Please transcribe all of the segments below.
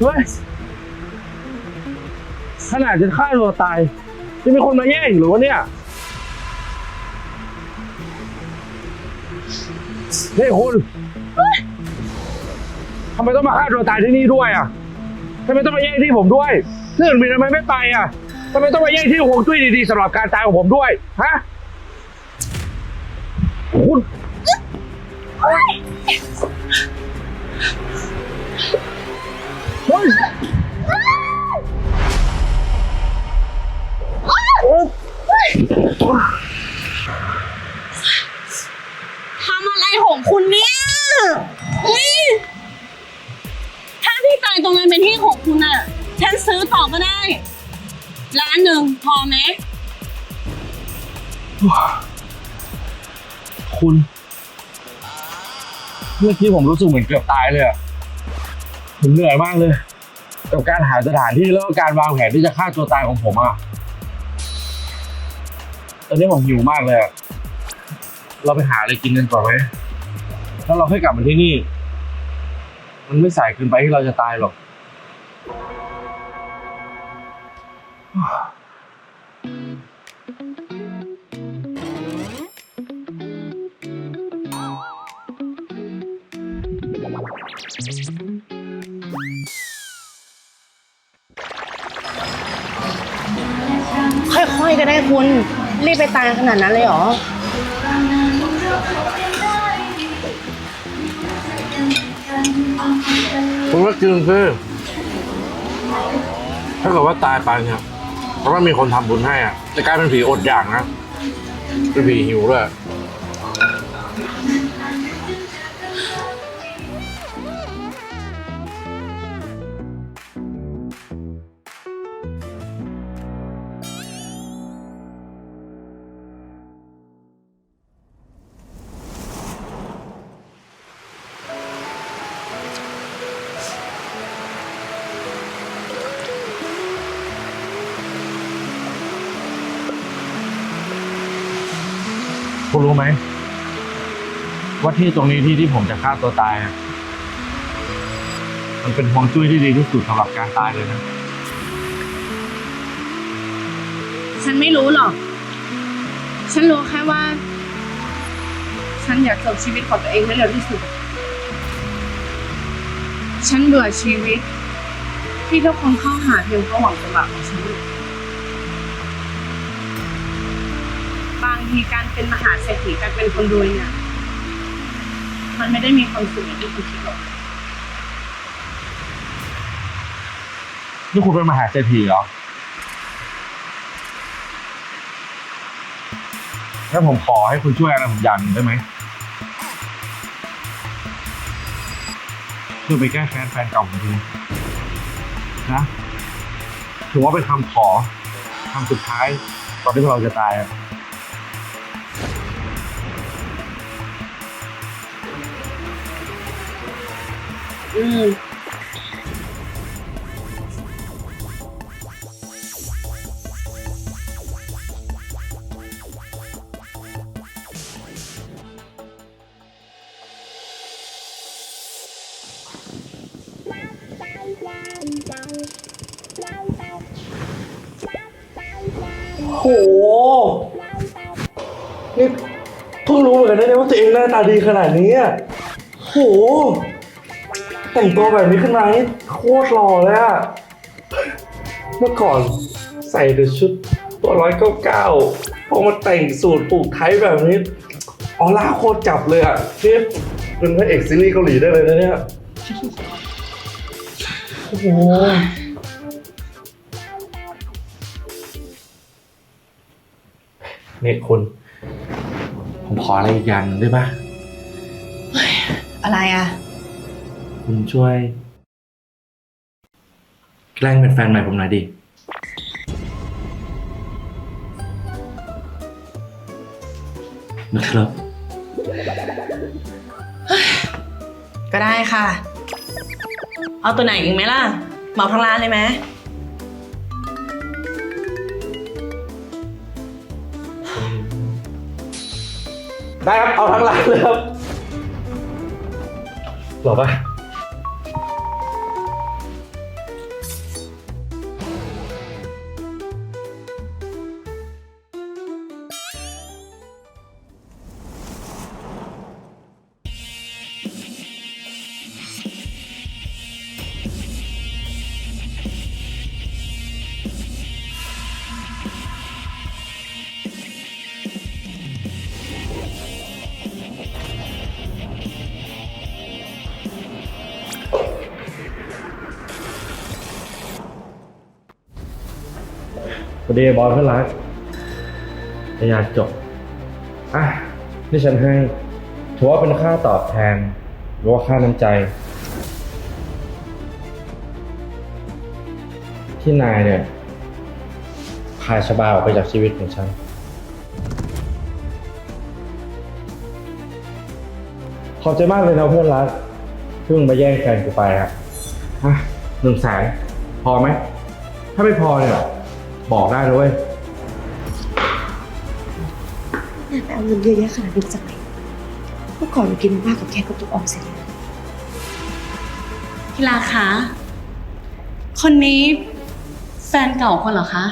เฮ้ยขนาดจะฆ่าตัวตายจะมีคนมาแย่งหรือวะเนี่ยนี่คุณทำไมต้องมาฆ่าตัวตายที่นี่ด้วยอะทำไมต้องมาแย่งที่ผมด้วยเรื่องบินทำไมไม่ไปอะทำไมต้องมาแย่งที่ฮวงจุ้ยดีๆสำหรับการตายของผมด้วยฮะคุณ เฮ้ยทำอะไรของคุณเนี่ยนี่ถ้าที่ตายตรงนั้นเป็นที่ของคุณอะฉันซื้อต่อก็ได้ ร้านหนึ่งพอไหม คุณ เมื่อกี้ผมรู้สึกเหมือนเกือบตายเลยอะ ผมเหนื่อยมากเลย กับการหาสถานที่แล้วก็การวางแผนที่จะฆ่าตัวตายของผมอะตอนนี้ผมหิวมากเลยอะเราไปหาอะไรกินกันก่อนไหมแล้วเราค่อยกลับมาที่นี่ มันไม่สายเกินไปที่เราจะตายหรอก ค่อยๆก็ได้คุณ รีบไปตายขนาดนั้นเลยเหรอ คุณก็กินสิถ้าเกิดว่าตายไปเนี่ยเพราะว่ามีคนทำบุญให้อะจะกลายเป็นผีอดอยากนะเป็นผีหิวด้วย คุณรู้ไหมว่าที่ตรงนี้ที่ที่ผมจะฆ่าตัวตายอะมันเป็นฮวงจุ้ยที่ดีที่สุดสำหรับการตายเลยนะ ฉันไม่รู้หรอก ฉันรู้แค่ว่า ฉันอยากจบชีวิตของตัวเองให้เร็วที่สุด ฉันเบื่อชีวิต ที่ทุกคนเข้าหาเพียงเพราะหวังสมบัติของฉันางทีการเป็นมหาเศรษฐีการเป็นคนรวยเนี่ยมันไม่ได้มีความสุขอย่างที่คุณคิดหรอกนี่คุณเป็นมหาเศรษฐีเหรอถ้าผมขอให้คุณช่วยอะไรผมอย่างหนึ่งได้ไหมช่วยไปแก้แค้นแฟนเก่าผมทีนะถือว่าเป็นคำขอคำสุดท้าย ตอนที่เราจะตายอะ อืมโห นี่เพิ่งรู้เหมือนกันนะเนี่ยว่าตัวเองหน้าตาดีขนาดนี้อะโห แต่งตัวแบบนี้ขึ้นมานี่โคตรหล่อเลยอะเมื่อก่อนใส่แต่ชุดตัวร้อยเก้าเก้าพอมาแต่งสูตรปลูกไทยแบบนี้ออร่าโคตรจับเลยอะนี่เป็นพระเอกซีรีส์เกาหลีได้เลยนะเนี่ย โอ้โหเนี่ยคุณ ผมขออะไรอีกอย่างหนึ่งได้ปะอะไรอะ คุณช่วย แกล้งเป็นแฟนใหม่ผมหน่อยดิ นะครับ ก็ได้ค่ะ เอาตัวไหนอีกไหมล่ะเหมาทั้งร้านเลยไหมได้ครับ เอาทั้งร้านเลยครับหรอปะ พอดีบอลเพื่อนรักพยายามจบ อะนี่ฉันให้ถือว่าเป็นค่าตอบแทน หรือว่าค่าน้ำใจ ที่นายเนี่ยพาชบาออกไปจากชีวิตของฉัน ขอบใจมากเลยนะเพื่อนรักที่มึงมาแย่งแฟนกูไปอะอะหนึ่งแสนพอไหม ถ้าไม่พอเนี่ย บอกได้เลยเว้ยนายไปเอาเงินเยอะแยะขนาดนี้มาจากไหนเมื่อก่อนเรากินมากกับแค่กระปุกออมสินพี่ลาคะ คนนี้แฟนเก่าคนเหรอคะ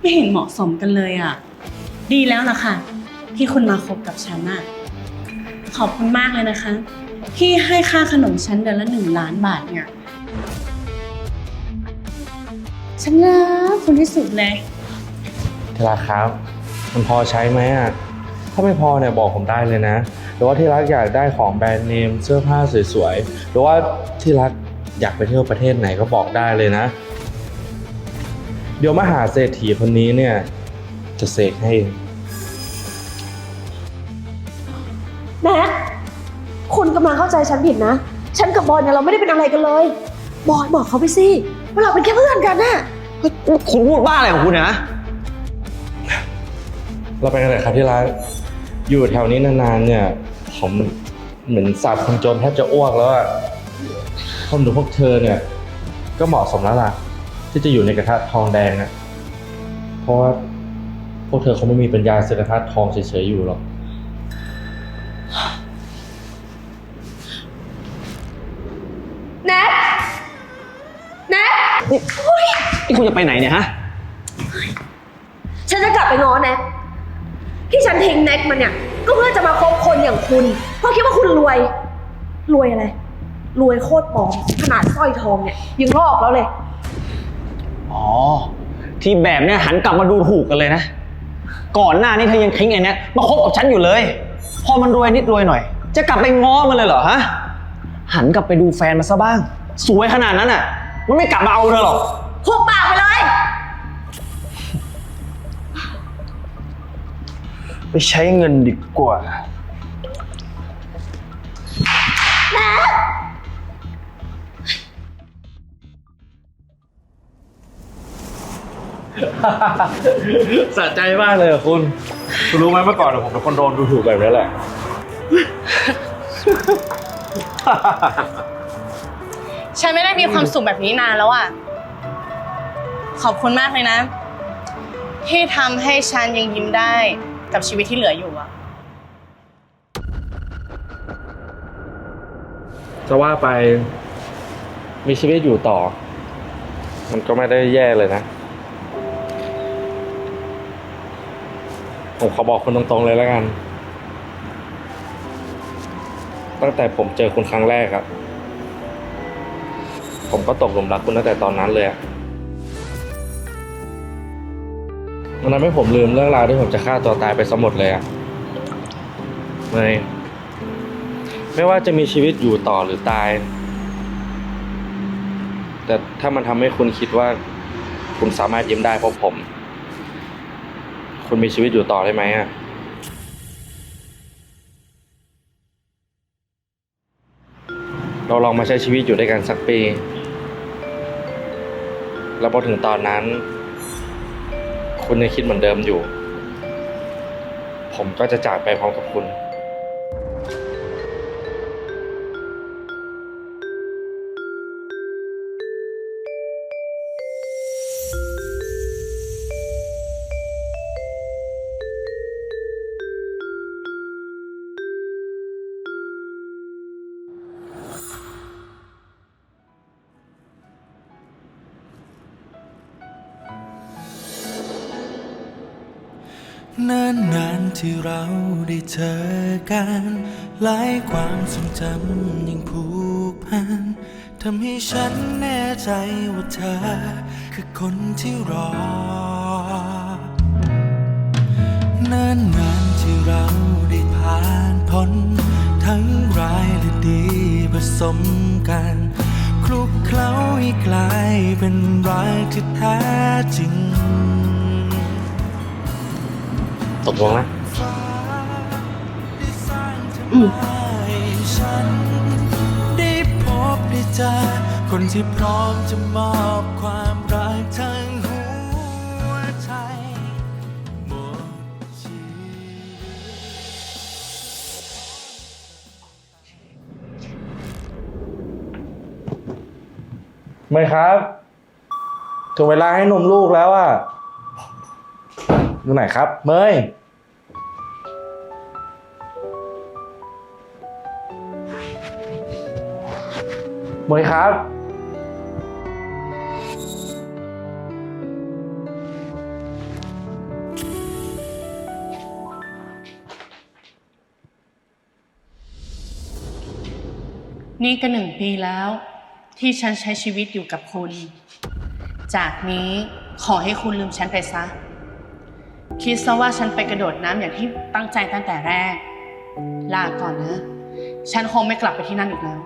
ไม่เห็นเหมาะสมกันเลยอะ ดีแล้วล่ะค่ะ ที่คุณมาคบกับฉันน่ะ ขอบคุณมากเลยนะคะ ที่ให้ค่าขนมฉันเดือนละหนึ่งล้านบาทเนี่ย ฉันรักคุณที่สุดเลย ที่รักครับ มันพอใช้ไหมอะ ถ้าไม่พอเนี่ยบอกผมได้เลยนะ หรือว่าที่รักอยากได้ของแบรนด์เนม เสื้อผ้าสวยๆ หรือว่าที่รักอยากไปเที่ยวประเทศไหนก็บอกได้เลยนะ เดี๋ยวมหาเศรษฐีคนนี้เนี่ย จะเสกให้เองแน็กคุณกำลังเข้าใจฉันผิดนะ ฉันกับบอลเนี่ยเราไม่ได้เป็นอะไรกันเลย บอลบอกเขาไปสิ ว่าเราเป็นแค่เพื่อนกันน่ะคุณพูดบ้าอะไรของคุณเนยนะเราไปกันเลยครับที่รักอยู่แถวนี้นานๆเนี่ยผมเหมือนสัตว์คนจนแทบจะอ้วกแล้วอะคนดูพวกเธอเนี่ย ก็เหมาะสมแล้วล่ะ ที่จะอยู่ในกระทะทองแดงอะเพราะว่าพวกเธอคงไม่มีปัญญาซื้อกระทะทองเฉยๆอยู่หรอก แน็กแน็ก นี่ คุณจะไปไหนเนี่ยฮะ ฉันจะกลับไปง้อแน็กที่ฉันทิ้งแน็กมันเนี่ย ก็เพื่อจะมาคบคนอย่างคุณ เพราะคิดว่าคุณรวย รวยอะไร รวยโคตรปลอม ขนาดสร้อยทองเนี่ยยังลอกแล้วเลย อ๋อ ที่แบบเนี้ยหันกลับมาดูถูกกันเลยนะ ก่อนหน้านี้เธอยังทิ้งไอ้เนี้ยมาคบกับฉันอยู่เลย พอมันรวยนิดรวยหน่อย จะกลับไปง้อมันเลยเหรอฮะ หันกลับไปดูแฟนมาซะบ้าง สวยขนาดนั้นอะ มันไม่กลับมาเอาเธอหรอก หุบปากไปเลย ไปใช้เงินดีกว่า สะใจมากเลยอะคุณ คุณรู้ไหมเมื่อก่อนอะผมเป็นคนโดนดูถูกแบบนี้แหละ ฉันไม่ได้มีความสุขแบบนี้นานแล้วอะ ขอบคุณมากเลยนะ ที่ทำให้ฉันยังยิ้มได้กับชีวิตที่เหลืออยู่อะจะว่าไปมีชีวิตอยู่ต่อ มันก็ไม่ได้แย่เลยนะ ผมขอบอกคุณตรงๆเลยแล้วกัน ตั้งแต่ผมเจอคุณครั้งแรกอะผมก็ตกหลุมรักคุณตั้งแต่ตอนนั้นเลยอะ มันทำให้ผมลืมเรื่องราวที่ผมจะฆ่าตัวตายไปสมหมดเลยอะเลยไม่ว่าจะมีชีวิตอยู่ต่อหรือตาย แต่ถ้ามันทำให้คุณคิดว่า คุณสามารถยิ้มได้เพราะผม คุณมีชีวิตอยู่ต่อได้ไหมอะเราลองมาใช้ชีวิตอยู่ด้วยกันสักปี แล้วพอถึงตอนนั้น คุณยังคิดเหมือนเดิมอยู่ ผมก็จะจากไปพร้อมกับคุณ นานนานที่เราได้เจอกัน หลายความทรงจำยังผูกพันทำให้ฉันแน่ใจว่าเธอ คือคนที่รอนานนานที่เราได้ผ่านพ้น ทั้งร้ายและดีผสมกันคลุกเคล้าให้กลายเป็นรักที่แท้จริง ตกลงนะอืมให้ฉันได้พบได้เจอคนที่พร้อมจะมอบความรักทั้งหัวใจหมดชีวิตเมย์ครับ ถึงเวลาให้นมลูกแล้วอะอยู่ไหนครับ เมย์ เมยครับ นี่ก็หนึ่งปีแล้ว ที่ฉันใช้ชีวิตอยู่กับคุณ จากนี้ขอให้คุณลืมฉันไปซะ คิดซะว่าฉันไปกระโดดน้ำอย่างที่ตั้งใจตั้งแต่แรก ลาก่อนนะ ฉันคงไม่กลับไปที่นั่นอีกแล้ว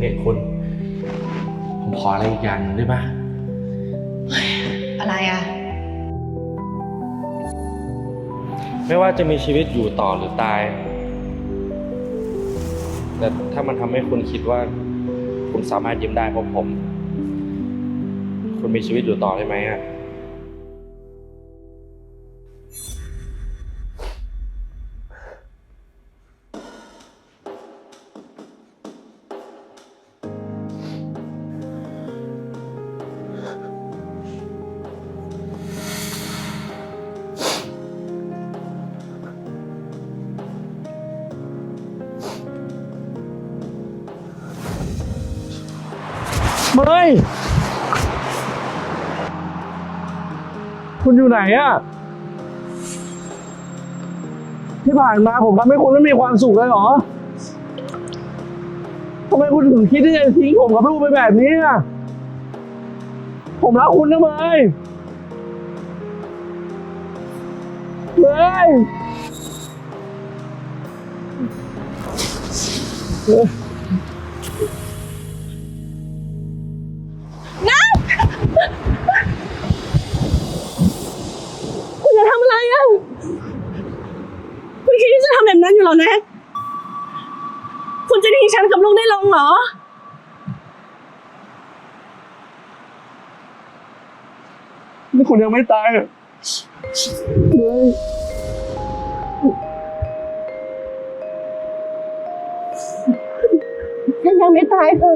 เนี่ยคุณผมขออะไรอีกอย่างหนึ่งได้ปะอะไรอะ ไม่ว่าจะมีชีวิตอยู่ต่อหรือตาย แต่ถ้ามันทำให้คุณคิดว่า คุณสามารถยิ้มได้เพราะผม คุณมีชีวิตอยู่ต่อได้ไหมอะ ไม่คุณอยู่ไหนอะที่ผ่านมาผมทำให้คุณไม่มีความสุขเลยเหรอทำไมคุณถึงคิดที่จะทิ้งผมกับลูกไปแบบนี้อะผมรักคุณนะเมยเมยเงเหรอ นี่คุณยังไม่ตายเหรอเมยฉันยังไม่ตายค่ะ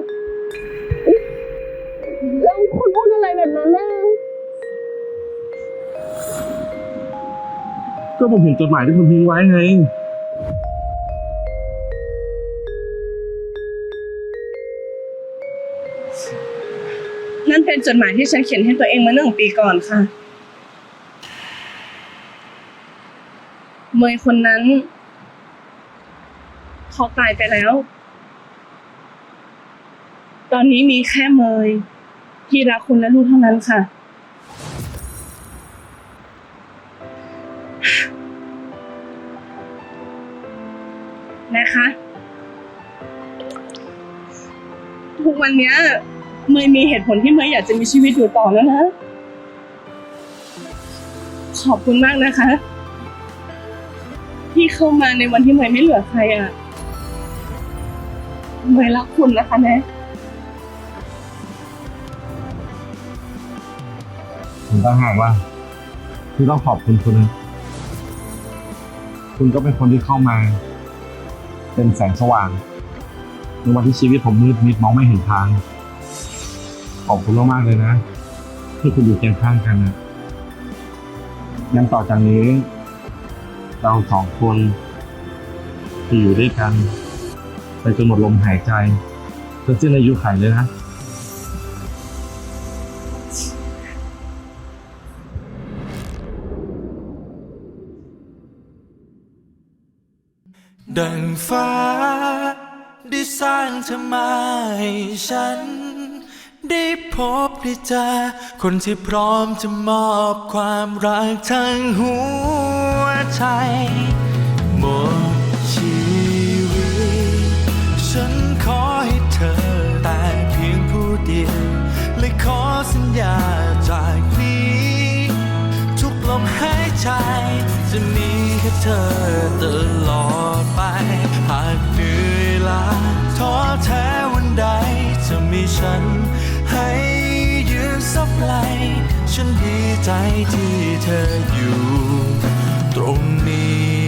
แล้วคุณพูดอะไรแบบนั้นน่ะก็ผมเห็นจดหมายที่คุณทิ้งไว้ไง นั่นเป็นจดหมายที่ฉันเขียนให้ตัวเองเมาหนึ่งปีก่อนค่ะ เมยคนนั้นเขาตายไปแล้ว ตอนนี้มีแค่เมยที่รักคุณและลูกเท่านั้นค่ะ นะคะ ทุกวันเนี้ย เมย์มีเหตุผลที่เมย์อยากจะมีชีวิตอยู่ต่อแล้วนะ ขอบคุณมากนะคะ ที่เข้ามาในวันที่เมย์ไม่เหลือใครอะเมย์รักคุณนะคะแนะผมต้องหากว่าที่ต้องขอบคุณคุณนะคุณก็เป็นคนที่เข้ามา เป็นแสงสว่างในวันที่ชีวิตผมมืดมิดมองไม่เห็นทาง ขอบคุณมากๆเลยนะ ที่คุณอยู่เคียงข้างกันนะงั้นต่อจากนี้ เราสองคนจะอยู่ด้วยกัน ไปจนหมดลมหายใจจนสิ้นอายุขัยเลยนะดังฟ้าได้สร้างทำไมฉัน ได้พบได้เจอคนที่พร้อมจะมอบความรักทั้งหัวใจหมดชีวิต ฉันขอให้เธอแต่เพียงผู้เดียวและขอสัญญาจากนี้ ทุกลมหายใจ จะมีแค่เธอตลอดไป หากเหนื่อยล้าท้อแท้วันใดจะมีฉัน ให้ยืนซับไหลฉันดีใจที่เธออยู่ ตรงนี้